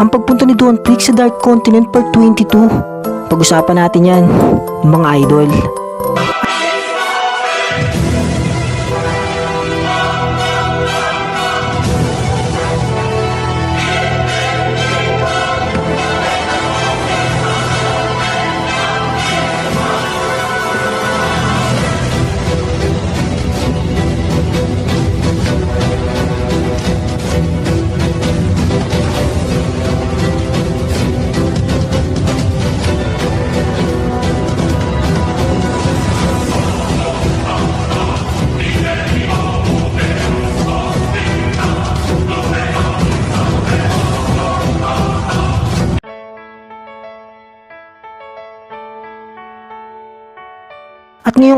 ang pagpunta ni Don Prix sa Dark Continent Part 22. Pag-usapan natin yan, mga idol.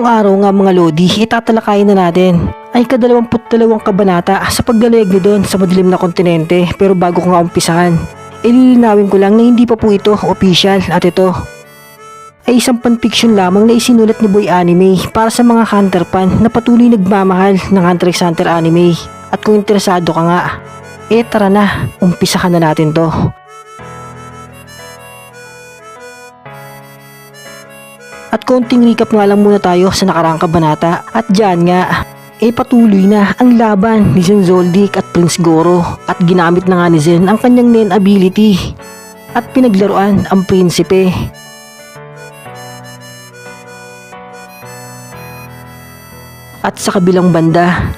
Ngayong araw nga mga Lodi, itatalakayin na natin ay kadalawamput dalawang kabanata sa pagdalayag ni Don sa madilim na kontinente pero bago ko nga umpisahan, ililinawin ko lang na hindi pa po ito official at ito ay isang fanfiction lamang na isinulat ni Boy Anime para sa mga hunter fan na patuloy nagmamahal ng Hunter x Hunter anime. At kung interesado ka nga, eh tara na, umpisahan na natin to. At konting recap nga lang muna tayo sa nakaraang kabanata. At dyan nga eh patuloy na ang laban ni Zen Zoldyck at Prince Goro. At ginamit na nga ni Zen ang kanyang Nen ability at pinaglaruan ang prinsipe. At sa kabilang banda,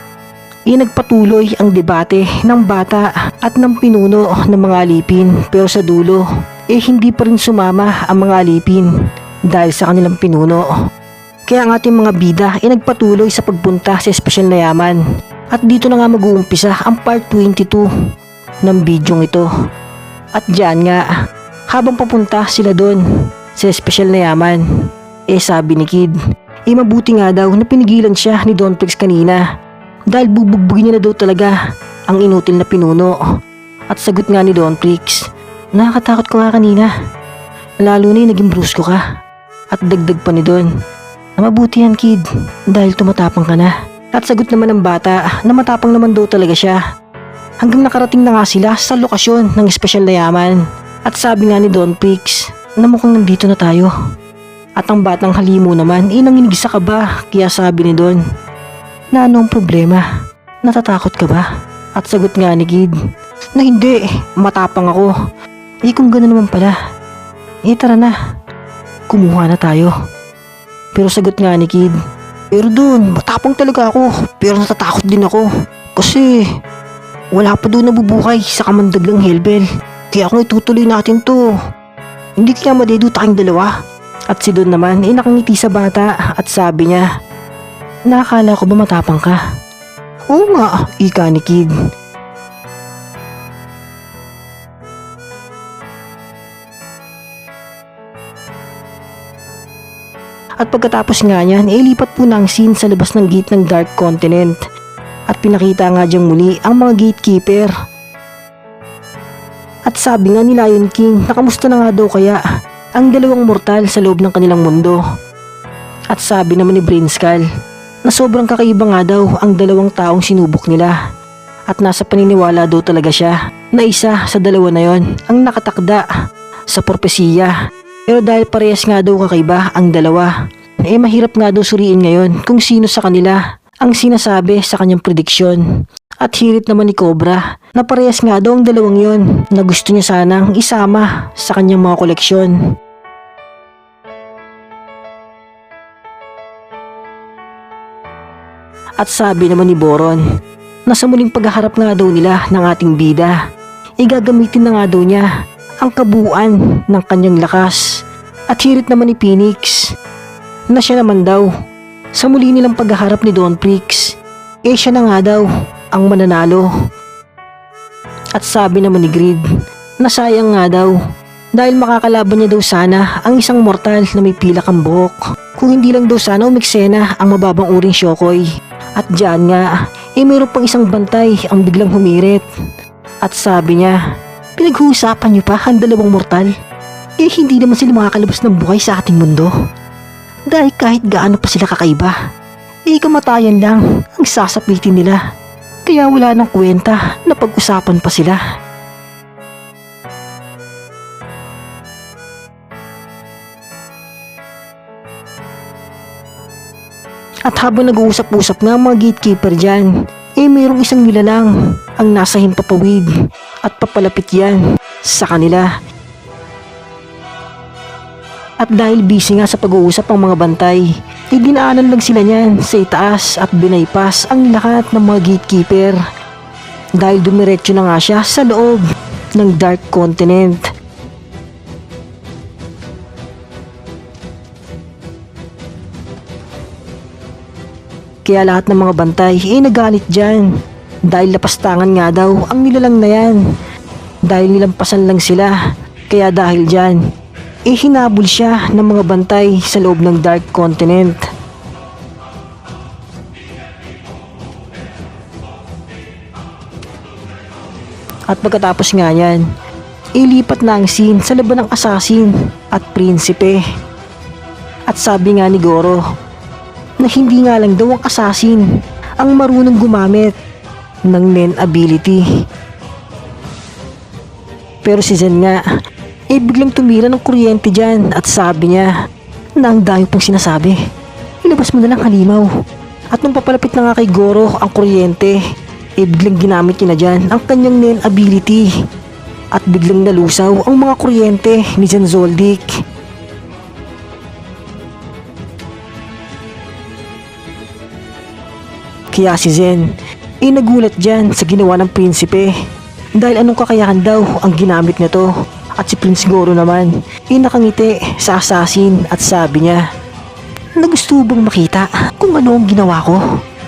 eh nagpatuloy ang debate ng bata at ng pinuno ng mga alipin pero sa dulo, eh hindi pa rin sumama ang mga alipin dahil sa kanilang pinuno. Kaya ang ating mga bida ay nagpatuloy sa pagpunta sa espesyal na yaman. At dito na nga mag-uumpisa ang part 22 ng bidyong ito. At dyan nga, habang papunta sila doon sa espesyal na yaman, eh sabi ni Kid, eh mabuti nga daw na pinigilan siya ni Don Prix kanina dahil bubugbugin niya na daw talaga ang inutil na pinuno. At sagot nga ni Don Prix, nakakatakot ko nga kanina. Lalo na yung naging brusko ka. At dagdag pa ni Don, na mabuti yan kid dahil tumatapang ka na. At sagot naman ng bata na matapang naman daw talaga siya. Hanggang nakarating na nga sila sa lokasyon ng espesyal na yaman. At sabi nga ni Don Prix na mukhang nandito na tayo. At ang batang halimo naman ay nanginig sa kaba kaya sabi ni Don na anong problema? Natatakot ka ba? At sagot nga ni Kid na hindi, matapang ako. Eh kung gano'n naman pala, eh tara na, kumuha na tayo. Pero sagot nga ni Kid, pero doon, matapang talaga ako, pero natatakot din ako. Kasi, wala pa doon nabubukay sa kamandaglang Hellbell. Kaya kung itutuloy natin to, hindi kaya madeduta kayong dalawa. At si Don naman ay nakangiti sa bata at sabi niya, Nakakala ko ba matapang ka? Oo nga, ika ni Kid. At pagkatapos nga niyan, eh lipat po ng scene sa labas ng gate ng Dark Continent. At pinakita nga diyang muli ang mga gatekeeper. At sabi nga ni Lion King na kamusta na nga daw kaya ang dalawang mortal sa loob ng kanilang mundo. At sabi naman ni Brinskull na sobrang kakaiba nga daw ang dalawang taong sinubok nila. At nasa paniniwala daw talaga siya na isa sa dalawa na yon ang nakatakda sa propesiya. Pero dahil parehas nga daw kakaiba ang dalawa, eh mahirap nga daw suriin ngayon kung sino sa kanila ang sinasabi sa kanyang prediksyon. At hirit naman ni Cobra na parehas nga daw ang dalawang yon na gusto niya sanang isama sa kanyang mga koleksyon. At sabi naman ni Boron na sa muling paghaharap nga daw nila ng ating bida, igagamitin na nga daw niya ang kabuuan ng kanyang lakas. At hirit naman ni Phoenix na siya naman daw sa muli nilang paghaharap ni Don Prix, eh siya na nga daw ang mananalo. At sabi naman ni Grid na sayang nga daw dahil makakalaban niya daw sana ang isang mortal na may pilak ang buhok. Kung hindi lang daw sana umiksena ang mababang uring Shokoy. At diyan nga, eh mayroon pang isang bantay ang biglang humirit. At sabi niya, Pinag-uusapan niyo pa ang dalawang mortal. Kaya hindi naman sila makakalabas ng buhay sa ating mundo. Dahil kahit gaano pa sila kakaiba, eh kamatayan lang ang sasapitin nila. Kaya wala nang kwenta na pag-usapan pa sila. At habang nag-uusap-usap nga mga gatekeeper dyan, eh mayroong isang nilalang ang nasa himpapawid at papalapit yan sa kanila. At dahil busy nga sa pag-uusap ang mga bantay, eh dinaanan lang sila niyan sa itaas at binaypas ang lahat ng mga gatekeeper. Dahil dumiretso na nga siya sa loob ng Dark Continent. Kaya lahat ng mga bantay eh nagalit dyan. Dahil lapastangan nga daw ang nilalang na yan. Dahil nilampasan lang sila. Kaya dahil dyan, eh hinabol siya ng mga bantay sa loob ng Dark Continent. At pagkatapos nga yan, ilipat na ang scene sa laban ng asasin at prinsipe. At sabi nga ni Goro, na hindi nga lang daw ang asasin ang marunong gumamit ng Nen ability. Pero si Zen nga, eh biglang tumira ng kuryente dyan at sabi niya na ang dami pong sinasabi. Ilabas mo na lang halimaw. At nung papalapit na nga kay Goro ang kuryente, eh biglang ginamit niya na dyan ang kanyang Nen ability. At biglang nalusaw ang mga kuryente ni Zen Zoldyck. Kaya si Zen, eh nagulat dyan sa ginawa ng prinsipe. Dahil anong kakayahan daw ang ginamit nito. At si Prince Goro naman, eh nakangiti sa assassin at sabi niya, Nagusto bang makita kung ano ang ginawa ko?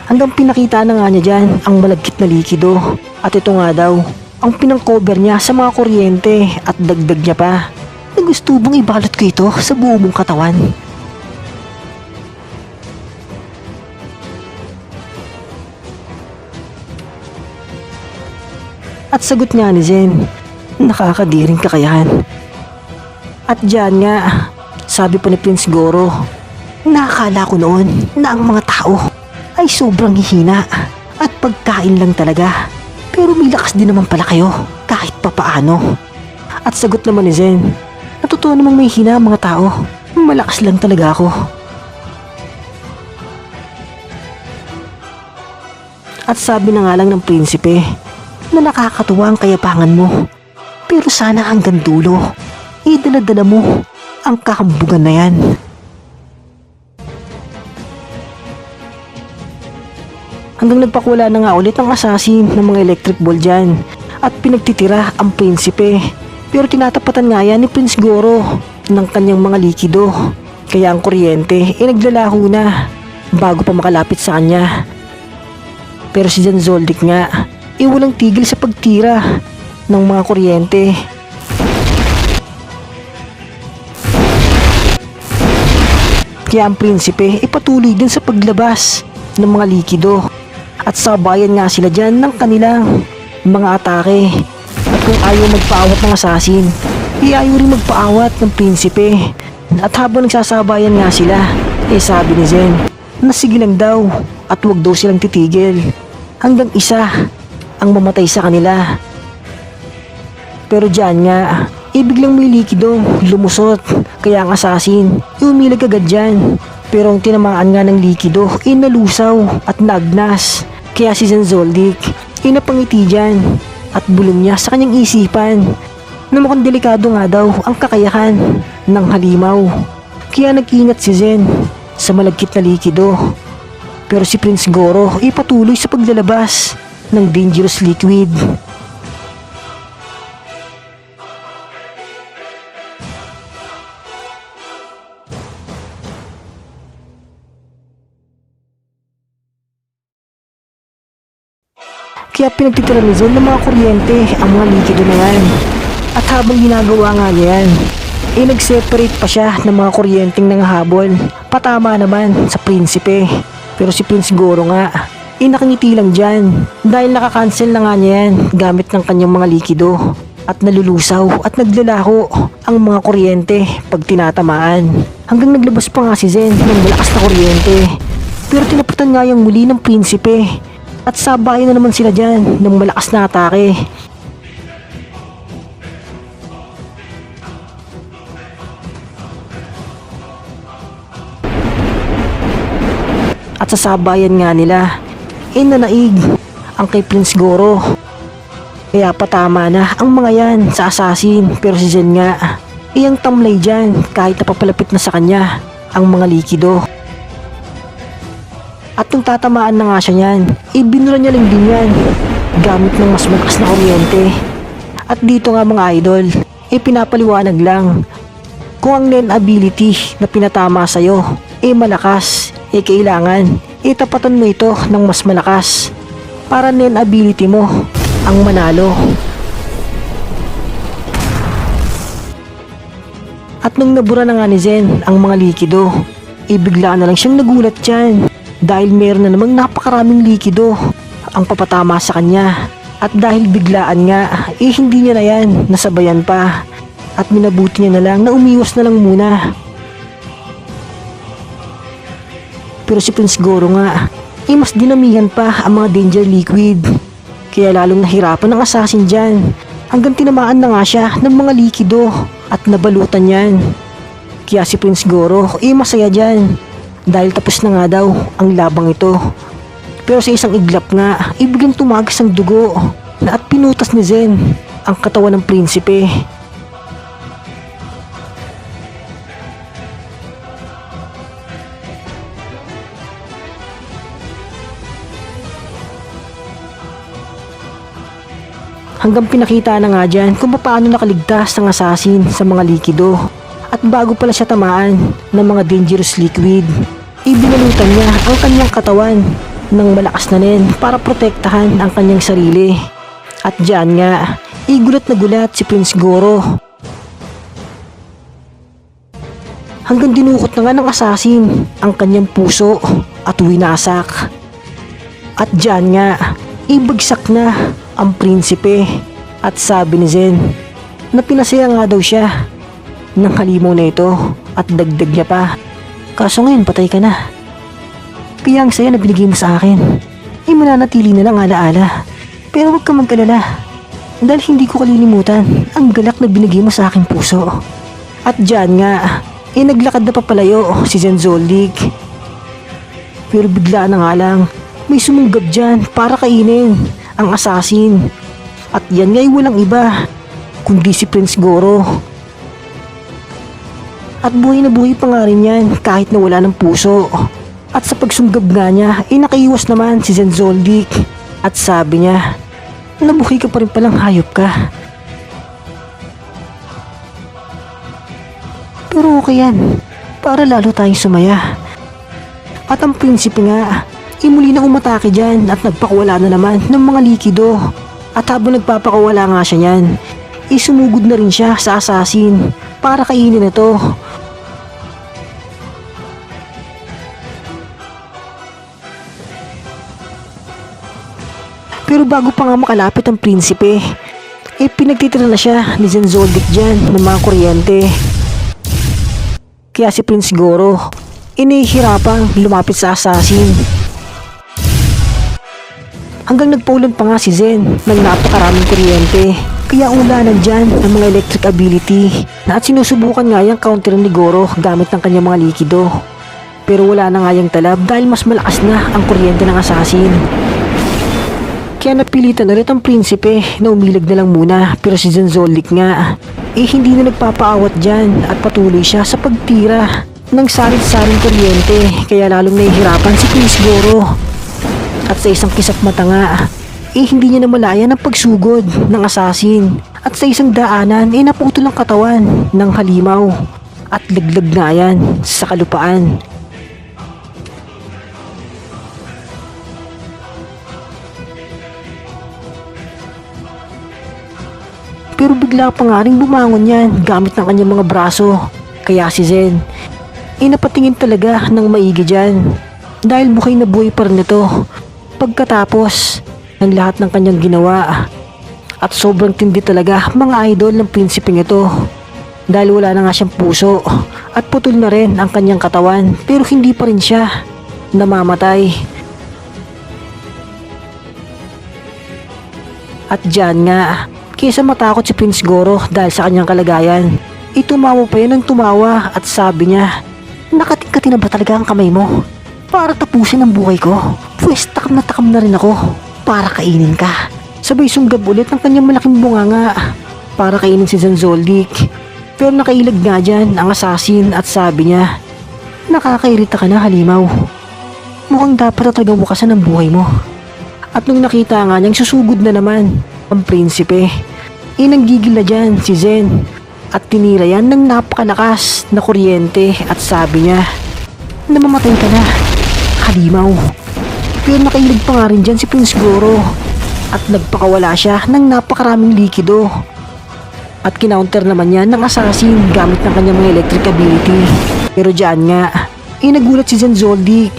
Hanggang pinakita na nga niya dyan ang malagkit na likido. At ito nga daw, ang pinang-cover niya sa mga kuryente at dagdag niya pa. Nagusto bang ibalot ko ito sa buo mong katawan? At sagot nga ni Zen, nakakadiring kakayahan. At diyan nga, sabi pa ni Prince Goro, nakakala ko noon na ang mga tao ay sobrang hihina at pagkain lang talaga. Pero may lakas din naman pala kayo kahit papaano. At sagot naman ni Zen, natutuwa namang may hina ang mga tao. Malakas lang talaga ako. At sabi na nga lang ng prinsipe, na nakakatuwa ang kayapangan mo. Pero sana hanggang dulo, idala-dala mo ang kakambugan na yan. Hanggang nagpakula na nga ulit ang assassin ng mga electric ball dyan at pinagtitira ang prinsipe. Pero tinatapatan nga yan ni Prince Goro ng kanyang mga likido. Kaya ang kuryente ay naglalaho na bago pa makalapit sa kanya. Pero si Jan Zoldyck nga eh walang tigil sa pagtira ng mga kuryente. Kaya ang prinsipe ay patuloy din sa paglabas ng mga likido at sabayan nga sila dyan ng kanilang mga atake. At kung ayaw magpaawat ng asasin, eh ayaw rin magpaawat ng prinsipe. At habang nagsasabayan nga sila, eh sabi ni Zen, na sige lang daw at wag daw silang titigil. Hanggang isa ang mamatay sa kanila. Pero dyan nga, eh biglang may likido, lumusot. Kaya ang asasin, umilag agad dyan. Pero ang tinamaan nga ng likido, eh nalusaw at nagnas. Kaya si Zoldyck, eh napangiti dyan. At bulong niya sa kanyang isipan na mukhang delikado nga daw ang kakayahan ng halimaw. Kaya nag-ingat si Zen sa malagkit na likido. Pero si Prince Goro ay patuloy sa paglalabas ng dangerous liquid. Kaya pinagtitira ni Zen ng mga kuryente ang mga likido na yan. At habang ginagawa nga yan, eh nag-separate pa siya ng mga kuryenteng nangahabol. Patama naman sa prinsipe. Pero si Prince Goro nga, eh nakangiti lang dyan. Dahil nakakancel na nga niya yan gamit ng kanyang mga likido. At nalulusaw at naglalaho ang mga kuryente pag tinatamaan. Hanggang naglabas pa nga si Zen ng malakas na kuryente. Pero tinaputan nga yung muli ng prinsipe. At sabayan na naman sila dyan ng malakas na atake. at sa sabayan nga nila. E nanaig ang kay Prince Goro. Kaya patama na ang mga yan sa assassin pero si Zen nga iyang tamlay dyan kahit napapalapit na sa kanya ang mga likido. At nung tatamaan na nga siya niyan, ibinura niya lang din yan gamit ng mas malakas na kuryente. At dito nga mga idol, ipinapaliwanag lang kung ang Nen ability na pinatama sa'yo ay malakas, eh kailangan itapatan mo ito ng mas malakas para Nen ability mo ang manalo. At nung nabura na nga ni Zen ang mga likido, ibigla na lang siyang nagulat dyan dahil meron na namang napakaraming likido ang papatama sa kanya. At dahil biglaan nga, eh hindi niya na yan nasabayan pa. At minabuti niya na lang na umiwas na lang muna. Pero si Prince Goro nga, eh mas dinamihan pa ang mga danger liquid. Kaya lalong nahirapan ng assassin dyan. Hanggang tinamaan na nga siya ng mga likido at nabalutan yan. Kaya si Prince Goro, eh masaya dyan. Dahil tapos na nga daw ang labang ito. Pero sa isang iglap nga, ibiglang tumagas ang dugo na at pinutas ni Zen ang katawan ng prinsipe. Hanggang pinakita na nga dyan kung paano nakaligtas ang assassin sa mga likido. At bago pala siya tamaan ng mga dangerous liquid, ibinalutan niya ang kanyang katawan ng malakas na nin para protektahan ang kanyang sarili. At dyan nga, igulat na gulat si Prince Goro. Hanggang dinukot na nga ng assassin ang kanyang puso at winasak. At dyan nga, ibagsak na ang prinsipe at sabi ni Zen na pinasaya nga daw siya ng halimaw na ito at dagdag niya pa. Kaso ngayon patay ka na. Kaya ang saya na binigay mo sa akin ay mananatili na lang alaala. Pero huwag ka magkalala dahil hindi ko kalilimutan ang galak na binigay mo sa aking puso. At dyan nga, eh naglakad na papalayo si Zen Zoldyck. Pero bigla na nga lang, may sumunggab dyan para kainin ang assassin. At yan nga'y walang iba, kundi si Prince Goro. At buhay na buhay pa nga rin yan kahit na wala ng puso. At sa pagsunggab nga niya, ay nakaiwas naman si Zen Zoldyck. At sabi niya, nabuhay ka pa rin palang hayop ka. Pero okay yan, para lalo tayong sumaya. At ang prinsipe nga, imuli na umatake dyan at nagpakawala na naman ng mga likido. At habang nagpapakawala nga siya niyan, isumugod na rin siya sa assassin para kainin na to. Pero bago pa nga makalapit ang prinsipe, eh pinagtitira na siya ni Zen Zoldyck dyan ng mga kuryente. Kaya si Prince Goro, inihirapang lumapit sa assassin. Hanggang nagpaulan pa nga si Zen ng napakaraming kuryente. Kaya ulanan dyan ang mga electric ability na at sinusubukan nga yung counter ni Goro gamit ng kanyang mga likido. Pero wala na nga yung talab dahil mas malakas na ang kuryente ng assassin. Kaya napilitan ulit ang prinsipe na umilag na lang muna pero si Zen Zoldyck nga eh hindi na nagpapaawat dyan at patuloy siya sa pagtira ng sarit-saring kuryente kaya lalong nahihirapan si Prince Goro. At sa isang kisap mata nga, eh hindi niya namalayan ang pagsugod ng assassin. At sa isang daanan, eh naputol ang katawan ng halimaw. At laglag na yan sa kalupaan. Pero bigla pa nga rin bumangon yan gamit ng kanyang mga braso. Kaya si Zen, eh napatingin talaga ng maigi dyan. Dahil buhay na buhay pa rin ito pagkatapos ng lahat ng kanyang ginawa. At sobrang tindi talaga mga idol ng prinsipeng ito. Dahil wala na nga siyang puso at putol na rin ang kanyang katawan pero hindi pa rin siya namamatay. At dyan nga, kaysa matakot si Prince Goro dahil sa kanyang kalagayan, itumawa pa yun ng tumawa at sabi niya, Nakatingkati na ba talaga ang kamay mo? Para tapusin ang buhay ko. Pwes takam na takam na rin ako para kainin ka. Sabay sunggab ulit ng kanyang malaking bunganga para kainin si Zanzoldik. Pero nakailag nga dyan ang assassin at sabi niya, Nakakairita ka na halimaw. Mukhang dapat na talagang wakasan ang buhay mo. At nung nakita nga niyang susugod na naman ang prinsipe, inanggigil na dyan si Zen at tinira yan ng napakalakas na kuryente at sabi niya, Namamatay ka na, halimaw. Pero nakailag pa nga rin dyan si Prince Goro at nagpakawala siya ng napakaraming likido. At kinounter naman yan ng assassin gamit ng kanyang mga electric ability. Pero dyan nga, inagulat si Zenzoldik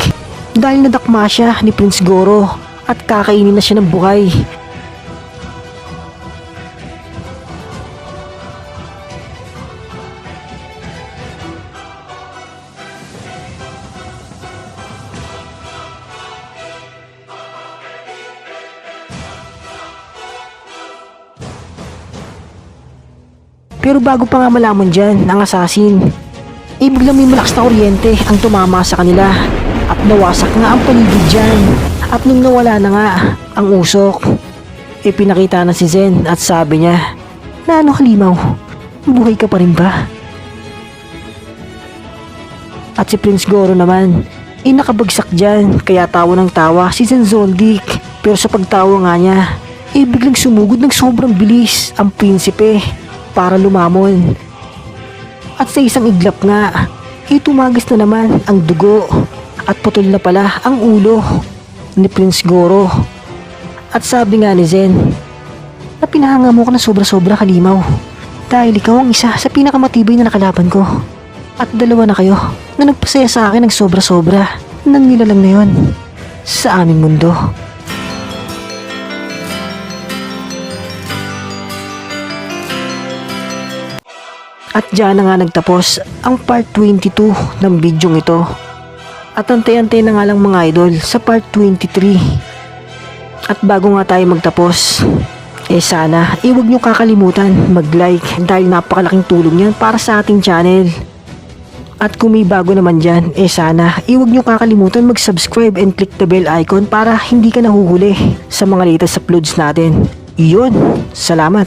dahil nadakma siya ni Prince Goro at kakainin na siya ng buhay. Pero bago pa nga malaman dyan ang assassin, eh biglang may malakas na kuryente ang tumama sa kanila at nawasak nga ang paligid dyan. At nung nawala na nga ang usok, eh pinakita na si Zen at sabi niya, na ano halimaw, buhay ka pa rin ba? At si Prince Goro naman, eh nakabagsak dyan kaya tawa ng tawa si Zen Zoldyck. Pero sa pagtawa nga niya, eh biglang sumugod ng sobrang bilis ang prinsipe para lumamon. At sa isang iglap nga, tumagis na naman ang dugo at putol na pala ang ulo ni Prince Goro. At sabi nga ni Zen, na pinahanga mo ko na sobra-sobra kalimaw dahil ikaw ang isa sa pinakamatibay na nakalaban ko. At dalawa na kayo na nagpasaya sa akin ng sobra-sobra ng nilalang na yon sa aming mundo. At dyan na nga nagtapos ang part 22 ng bidyong ito. At antay-antay na nga lang mga idol sa part 23. At bago nga tayo magtapos, eh sana, eh huwag nyo kakalimutan mag-like dahil napakalaking tulong yan para sa ating channel. At kung may bago naman dyan, eh sana, eh huwag nyo kakalimutan mag-subscribe and click the bell icon para hindi ka nahuhuli sa mga latest uploads natin. Iyon, salamat!